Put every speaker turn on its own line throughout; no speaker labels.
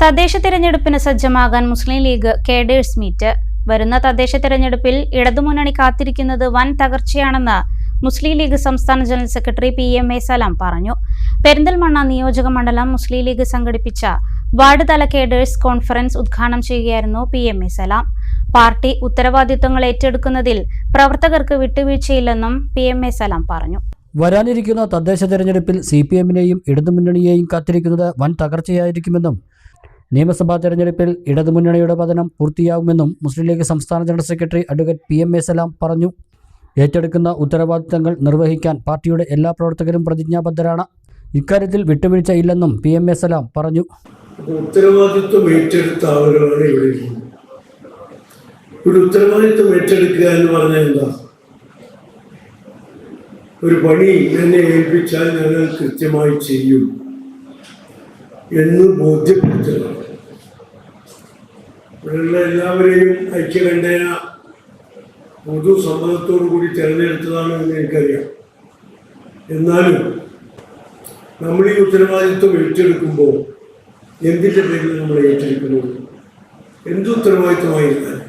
തദ്ദേശ തിരഞ്ഞെടുപ്പിന് സജ്ജമാകാൻ മുസ്ലിം ലീഗ് കേഡേഴ്സ് മീറ്റ്. വരുന്ന തദ്ദേശ തിരഞ്ഞെടുപ്പിൽ ഇടതുമുന്നണി കാത്തിരിക്കുന്നത് വൻ തകർച്ചയാണെന്ന് മുസ്ലിം ലീഗ് സംസ്ഥാന general secretary P M A Salam പറഞ്ഞു. പെരിന്തൽമണ്ണ നിയോജക മണ്ഡലം മുസ്ലിം ലീഗ് സംഘടിപ്പിച്ച വാർഡ് തല കേഡേഴ്സ് കോൺഫറൻസ് ഉദ്ഘാടനം ചെയ്യുകയായിരുന്നു P M A Salam. Party ഉത്തരവാദിത്വങ്ങൾ ഏറ്റെടുക്കുന്നതിൽ പ്രവർത്തകർക്ക് വിട്ടുവീഴ്ചയില്ലെന്നും പി എം എ സലാം പറഞ്ഞു.
വരാനിരിക്കുന്ന തദ്ദേശ തെരഞ്ഞെടുപ്പിൽ സി പി എമ്മിനെയും ഇടതുമുന്നണിയെയും കാത്തിരിക്കുന്നത് വൻ തകർച്ചയായിരിക്കുമെന്നും നിയമസഭാ തെരഞ്ഞെടുപ്പിൽ ഇടതുമുന്നണിയുടെ പതനം പൂർത്തിയാകുമെന്നും മുസ്ലിം ലീഗ് സംസ്ഥാന general secretary advocate P M A Salam പറഞ്ഞു. ഏറ്റെടുക്കുന്ന ഉത്തരവാദിത്തങ്ങൾ നിർവഹിക്കാൻ പാർട്ടിയുടെ എല്ലാ പ്രവർത്തകരും പ്രതിജ്ഞാബദ്ധരാണ്. ഇക്കാര്യത്തിൽ വിട്ടുവീഴ്ച ഇല്ലെന്നും പി എം എ സലാം പറഞ്ഞു.
ഉത്തരവാദിത്വം ഏറ്റെടുത്ത ആളുകളാണ് ഇവിടെ ഒരു ഉത്തരവാദിത്വം ഏറ്റെടുക്കുക എന്ന് പറഞ്ഞാൽ എന്താ? ഒരു പണി എന്നെ ഏൽപ്പിച്ചാൽ ഞങ്ങൾ കൃത്യമായി ചെയ്യും എന്ന് ബോധ്യപ്പെടുത്തുക ഇവിടെയുള്ള എല്ലാവരെയും ഐക്യകണ്ഠേന പൊതു സമ്മതത്തോടു കൂടി തിരഞ്ഞെടുത്തതാണ് എന്ന് എനിക്കറിയാം. എന്നാലും നമ്മൾ ഈ ഉത്തരവാദിത്വം ഏറ്റെടുക്കുമ്പോൾ എന്തിന്റെ പേരിൽ നമ്മൾ ഏറ്റെടുക്കുന്നത് എന്ത് ഉത്തരവാദിത്വമായിരുന്നാൽ?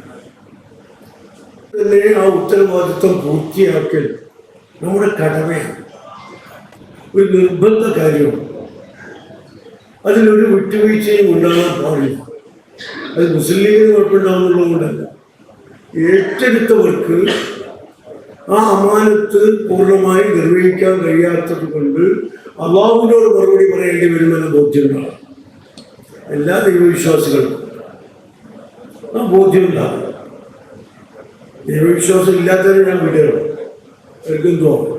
ആ ഉത്തരവാദിത്വം പൂർത്തിയാക്കൽ നമ്മുടെ കടമയാണ്. ഒരു നിർബന്ധ കാര്യമാണ് അതിലൊരു വിട്ടുവീഴ്ചയും ഉണ്ടാകാൻ പാടില്ല. അത് മുസ്ലിം ലീഗിന് കുഴപ്പമുണ്ടാവുന്നുള്ളതുകൊണ്ടല്ല ഏറ്റെടുത്തവർക്ക് ആ അമാനത്ത് പൂർണമായി നിർവഹിക്കാൻ കഴിയാത്തത് കൊണ്ട് അള്ളാഹുവിനോട് മറുപടി പറയേണ്ടി വരുമെന്ന ബോധ്യമുണ്ടാകും എല്ലാ ദൈവവിശ്വാസികൾക്കും ആ ബോധ്യമുണ്ടാകും ദൈവവിശ്വാസം ഇല്ലാത്തവരെ ഞാൻ വിടുകയാണ്. അവർക്കും തോന്നും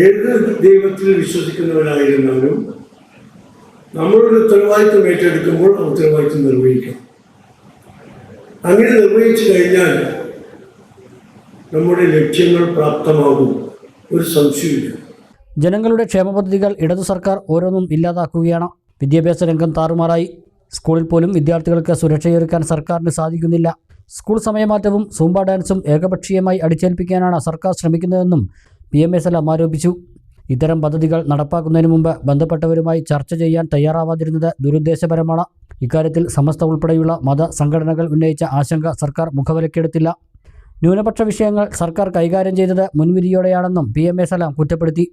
ഏത് ദൈവത്തിൽ വിശ്വസിക്കുന്നവരായിരുന്നാലും നമ്മളൊരു ഉത്തരവാദിത്വം ഏറ്റെടുക്കുമ്പോൾ ആ ഉത്തരവാദിത്വം നിർവഹിക്കണം അങ്ങനെ നിർവഹിച്ചു കഴിഞ്ഞാൽ നമ്മുടെ ലക്ഷ്യങ്ങൾ പ്രാപ്തമാകും. ഒരു സംശയമില്ല
ജനങ്ങളുടെ ക്ഷേമ പദ്ധതികൾ ഇടതു സർക്കാർ ഓരോന്നും ഇല്ലാതാക്കുകയാണ്. വിദ്യാഭ്യാസ രംഗം താറുമാറായി. സ്കൂളിൽ പോലും വിദ്യാർത്ഥികൾക്ക് സുരക്ഷയൊരുക്കാൻ സർക്കാരിന് സാധിക്കുന്നില്ല. സ്കൂൾ സമയമാറ്റവും സൂംബ ഡാൻസും ഏകപക്ഷീയമായി അടിച്ചേൽപ്പിക്കാനാണ് സർക്കാർ ശ്രമിക്കുന്നതെന്നും പി എം എസ് എല്ലാം ആരോപിച്ചു. ഇത്തരം പദ്ധതികൾ നടപ്പാക്കുന്നതിന് മുമ്പ് ബന്ധപ്പെട്ടവരുമായി ചർച്ച ചെയ്യാൻ തയ്യാറാവാതിരുന്നത് ദുരുദ്ദേശപരമാണ്. ഇക്കാര്യത്തിൽ സമസ്ത ഉൾപ്പെടെയുള്ള മത സംഘടനകൾ ഉന്നയിച്ച ആശങ്ക സർക്കാർ മുഖവിലക്കെടുത്തില്ല. ന്യൂനപക്ഷ വിഷയങ്ങൾ സർക്കാർ കൈകാര്യം ചെയ്തത് മുൻവിധിയോടെയാണെന്നും പി എം എ സലാം കുറ്റപ്പെടുത്തി.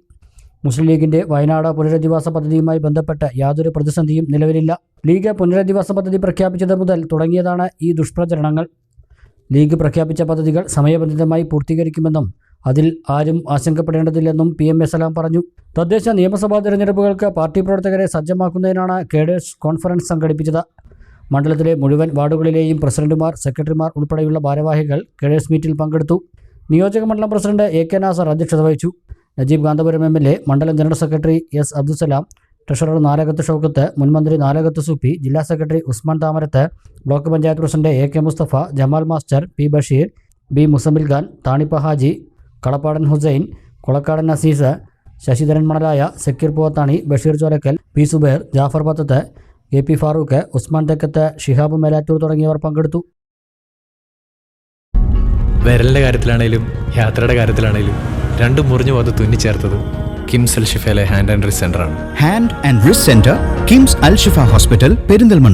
മുസ്ലിം ലീഗിന്റെ വയനാട് പുനരധിവാസ പദ്ധതിയുമായി ബന്ധപ്പെട്ട് യാതൊരു പ്രതിസന്ധിയും നിലവിലില്ല. ലീഗ് പുനരധിവാസ പദ്ധതി പ്രഖ്യാപിച്ചത് മുതൽ തുടങ്ങിയതാണ് ഈ ദുഷ്പ്രചരണങ്ങൾ. ലീഗ് പ്രഖ്യാപിച്ച പദ്ധതികൾ സമയബന്ധിതമായി പൂർത്തീകരിക്കുമെന്നും അതിൽ ആരും ആശങ്കപ്പെടേണ്ടതില്ലെന്നും പി എം എ സലാം പറഞ്ഞു. തദ്ദേശ നിയമസഭാ തെരഞ്ഞെടുപ്പുകൾക്ക് പാർട്ടി പ്രവർത്തകരെ സജ്ജമാക്കുന്നതിനാണ് കേഡേഴ്സ് കോൺഫറൻസ് സംഘടിപ്പിച്ചത്. മണ്ഡലത്തിലെ മുഴുവൻ വാർഡുകളിലെയും പ്രസിഡന്റുമാർ സെക്രട്ടറിമാർ ഉൾപ്പെടെയുള്ള ഭാരവാഹികൾ കേഡേഴ്സ് മീറ്റിൽ പങ്കെടുത്തു. നിയോജക മണ്ഡലം പ്രസിഡന്റ് എ കെ നാസർ അധ്യക്ഷത വഹിച്ചു. Najeeb Kanthapuram M L A മണ്ഡലം general secretary S Abdussalam treasurer Nalakath Shoukath മുൻമന്ത്രി നാലകത്ത് സുപ്പി ജില്ലാ secretary Usman Thamarath block panchayat president A K Musthafa Jamal master P Basheer B Muzammil Khan Thanippa Haji Kalappadan Hussain Kulakkadan Aziz Sasidharan Manalaya Sakkir Pothani Basheer Cholakkal P Zubair Jafar Pathath A P Farooq Usman Thekkath Shihab Melattur തുടങ്ങിയവർ പങ്കെടുത്തു.
വിരലിന്റെ കാര്യത്തിലാണേലും യാത്രയുടെ കാര്യത്തിലാണേലും രണ്ടും മുറിഞ്ഞു പോകാതെ തുന്നിച്ചേർത്തത് കിംസ് അൽ ഷിഫയിലെ ഹാൻഡ് ആൻഡ് റിസ് സെന്റർ ആണ്.
Hand and wrist centre KIMS Al Shifa hospital Perinthalmanna